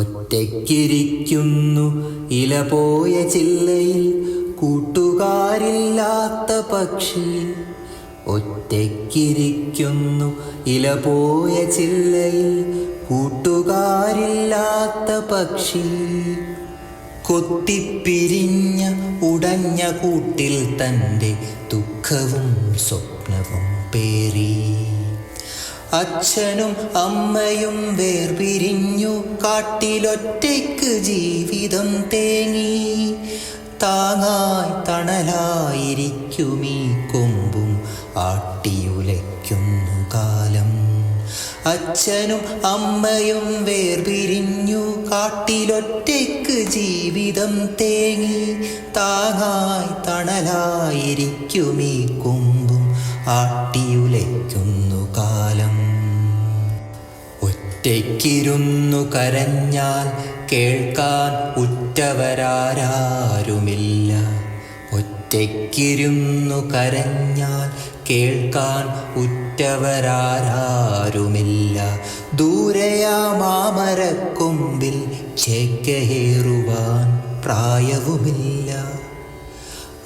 ഒറ്റയ്ക്കിരിക്കുന്നു. ഇല പോയ ചില്ലയിൽ കൂട്ടുകാരില്ലാത്ത പക്ഷി. ഒറ്റയ്ക്കിരിക്കുന്നു. ഇല പോയ ചില്ലയിൽ കൂട്ടുകാരില്ലാത്ത പക്ഷി. കൊത്തിപ്പിരിഞ്ഞ ഉടഞ്ഞ കൂട്ടിൽ തന്റെ ദുഃഖവും സ്വപ്നവും പേറി. അച്ഛനും അമ്മയും വേർപിരിഞ്ഞു കാട്ടിലൊറ്റയ്ക്ക് ജീവിതം തേങ്ങി താങ്ങായി തണലായിരിക്കുമീ കൊമ്പും ആട്ടിയുലയ്ക്കുന്നു കാലം. അച്ഛനും അമ്മയും വേർപിരിഞ്ഞു കാട്ടിലൊറ്റയ്ക്ക് ജീവിതം തേങ്ങി താങ്ങായി തണലായിരിക്കുമീ കൊമ്പും ആട്ടിയുലയ്ക്കുന്നു ഒറ്റയ്ക്കിരുന്നു കരഞ്ഞാൽ കേൾക്കാൻ ഉറ്റവരാരാരുമില്ല. ഒറ്റയ്ക്കിരുന്നു കരഞ്ഞാൽ കേൾക്കാൻ ഉറ്റവരാരാരുമില്ല. ദൂരയാ മാമരക്കൊമ്പിൽ ചേക്കയേറുവാൻ പ്രായവുമില്ല.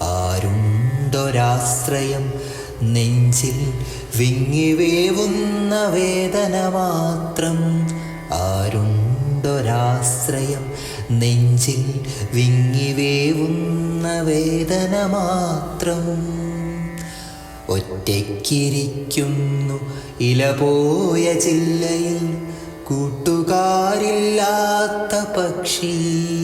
ആരുണ്ടൊരാശ്രയം നെഞ്ചിൽ വിങ്ങിവേവുന്ന വേദന മാത്രം ആരുണ്ടൊരാശ്രയം നെഞ്ചിൽ വിങ്ങിവേവുന്ന വേദന മാത്രം ഒറ്റയ്ക്കിരിക്കുന്നു ഇല പോയ ജില്ലയിൽ കൂട്ടുകാരില്ലാത്ത പക്ഷി.